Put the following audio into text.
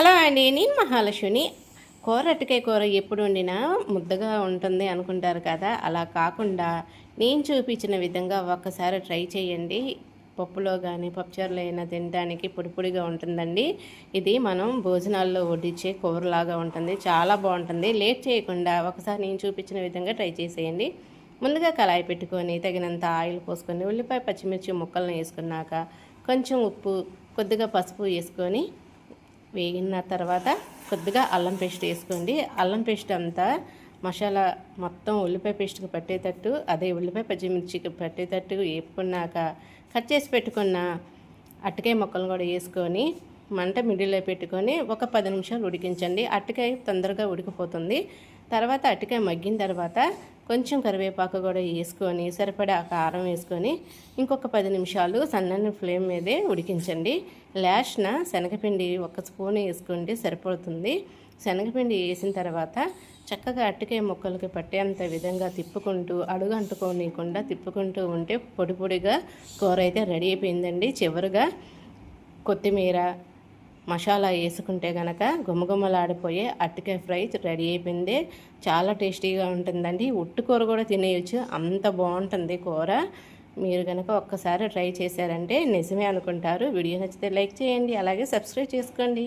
Hello అండి నేను మహాలక్ష్మిని. కూర అటుకాయ కూర ఎప్పుడు వండినా ముద్దగా ఉంటుంది అనుకుంటారు కదా. అలా కాకుండా నేను చూపించిన విధంగా ఒక్కసారి ట్రై చేయండి. పప్పులో కానీ పప్పుచారులో అయినా తినడానికి పొడిపొడిగా ఉంటుందండి. ఇది మనం భోజనాల్లో వడ్డించే కూరలాగా ఉంటుంది. చాలా బాగుంటుంది. లేట్ చేయకుండా ఒకసారి నేను చూపించిన విధంగా ట్రై చేసేయండి. ముందుగా కళాయి పెట్టుకొని తగినంత ఆయిల్ పోసుకొని ఉల్లిపాయ పచ్చిమిర్చి ముక్కలను వేసుకున్నాక కొంచెం ఉప్పు కొద్దిగా పసుపు వేసుకొని వేగిన తర్వాత కొద్దిగా అల్లం పేస్ట్ వేసుకోండి. అల్లం పేస్ట్ అంతా మసాలా మొత్తం ఉల్లిపాయ పేస్ట్కి పట్టేటట్టు అదే ఉల్లిపాయ పచ్చిమిర్చికి పట్టేటట్టు వేపుకున్నాక కట్ చేసి పెట్టుకున్న అట్టకాయ ముక్కలు కూడా వేసుకొని మంట మిడిల్లో పెట్టుకొని ఒక పది నిమిషాలు ఉడికించండి. అట్టకాయ తొందరగా ఉడికిపోతుంది. తర్వాత అట్టకాయ మగ్గిన తర్వాత కొంచెం కరివేపాకు కూడా వేసుకొని సరిపడా కారం వేసుకొని ఇంకొక పది నిమిషాలు సన్నని ఫ్లేమ్ మీదే ఉడికించండి. లాస్ట్న శనగపిండి ఒక స్పూన్ వేసుకుంటే సరిపోతుంది. శనగపిండి వేసిన తర్వాత చక్కగా అట్టకాయ ముక్కలకి పట్టేంత విధంగా తిప్పుకుంటూ అడుగు అంటుకోనియకుండా తిప్పుకుంటూ ఉంటే పొడి పొడిగా కూర అయితే రెడీ అయిపోయిందండి. చివరిగా కొత్తిమీర మసాలా వేసుకుంటే కనుక గుమగుమలాడిపోయే అరటికాయ ఫ్రై రెడీ అయిపోయింది. చాలా టేస్టీగా ఉంటుందండి. ఉట్టు కూర కూడా తినేయచ్చు. అంత బాగుంటుంది కూర. మీరు కనుక ఒక్కసారి ట్రై చేశారంటే నిజమే అనుకుంటారు. వీడియో నచ్చితే లైక్ చేయండి. అలాగే సబ్స్క్రైబ్ చేసుకోండి.